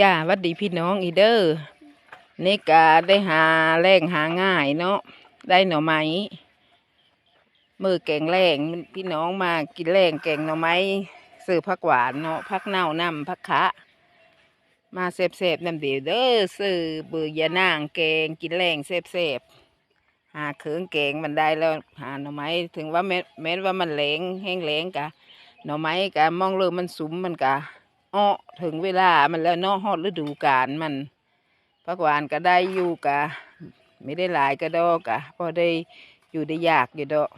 จ้าวัดดีพี่น้องอีเดอร์นี่กาได้หาแรงหาง่ายเนาะได้หน่อไม้มือแกงแรงพี่น้องมากินแรงแกงหน่อไม้ซื้อผักหวานเนาะผักเน่านำผักคะมาเสบเสบๆนำเดียวเด้อซื้อเบือยานางแกงกินแรงเสบเสบๆหาเคืองแกงมันได้แล้วหาหน่อไม้ถึงว่าแม้แม้ว่ามันแหลงแห้งแหลงกะหน่อไม้กะมองเลยมันสุมมันกะ อ้อถึงเวลามันแล้วเนาะฮอดฤดูกาลมันผักหวานก็ได้อยู่กะไม่ได้หลายก็ดอกกะพอได้อยู่ได้ยากอยู่ดอก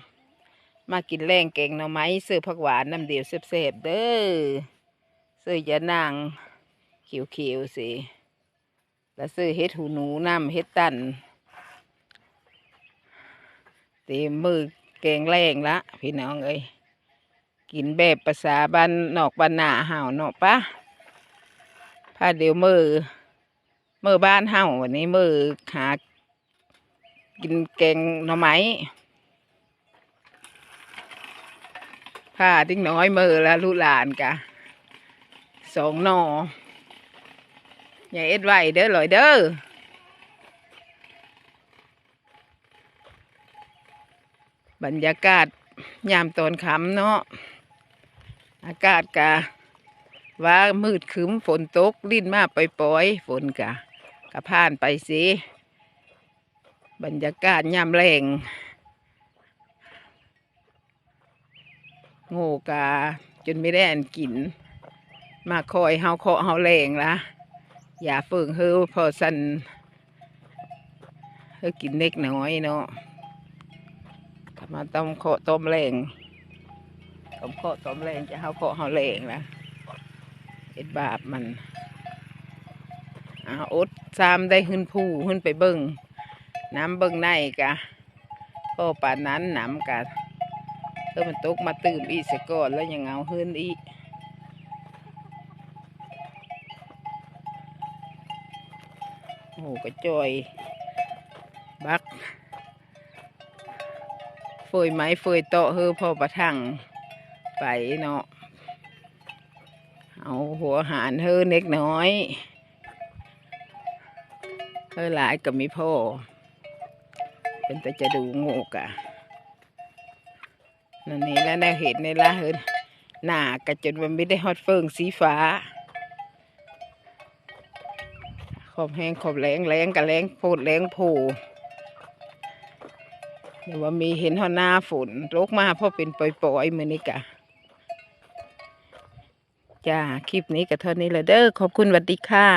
มากินแรงแกงหน่อไม้ซื้อผักหวานน้ำเดียวเสบๆเด้อซื้อยานางเขียวๆสิแล้วซื้อเฮ็ดหูหนูน้ำเฮ็ดตันเต็มมือแกงแรงละพี่น้องเอ้ย กินแบบภาษาบ้านนอกบ้านนาเห่าเนาะปะพาเดี๋ยวมือมือบ้านเห่าวันนี้มือหากินแกงหน่อไม้พาทิ้งน้อยมือแล้วลูกหลานกะสองหนออย่าเอ็ดไว้เด้อลอยเด้อบรรยากาศยามตอนค่ำเนาะ อากาศกะว่ามืดครึ้มฝนตกลิ้นมาไปปล่อยๆฝนกะกะผ่านไปสิบรรยากาศยามแรงโง่กาจนไม่ได้อันกิน มาคอยเฮาเคาะเฮาแรงละอย่าเฟิงเฮอพอสันเฮอกินเล็กน้อยเนาะมาต้มเคาะต้มแรง ต้มเคาะต้มแรงจะเฮาเคาะเฮาแรงนะเอ็ดบาปมันอาอดซามได้หึนผู้หึนไปเบิ่งน้ำเบิ่งในกะก็ป่านนั้นน้ำกะเออมันตกมาตื่มอีเสก่อนแล้วยังเอาหึนอีโอ้กระจอย บักเฟยไม้เฟยโตเฮอพอประทัง ไปเนาะเอาหัวหารเฮอเล็กน้อยเฮอหลายก็มีพ่อ เป็นแต่จะดูโง่กะนั่นนี่แล้วแนวเห็นในละเฮินหน้ากะจนมันไม่ได้ฮอดเฟิงสีฟ้า ขอบแห้งขอบแรงแรงกับแรงโพดแรงโพเดี๋ยวว่ามีเห็นหอหน้าฝนโรกมาเพราะเป็นปล่อยๆมือนี้กะ จ้า คลิปนี้ก็เท่านี้แหละเด้อขอบคุณสวัสดีค่ะ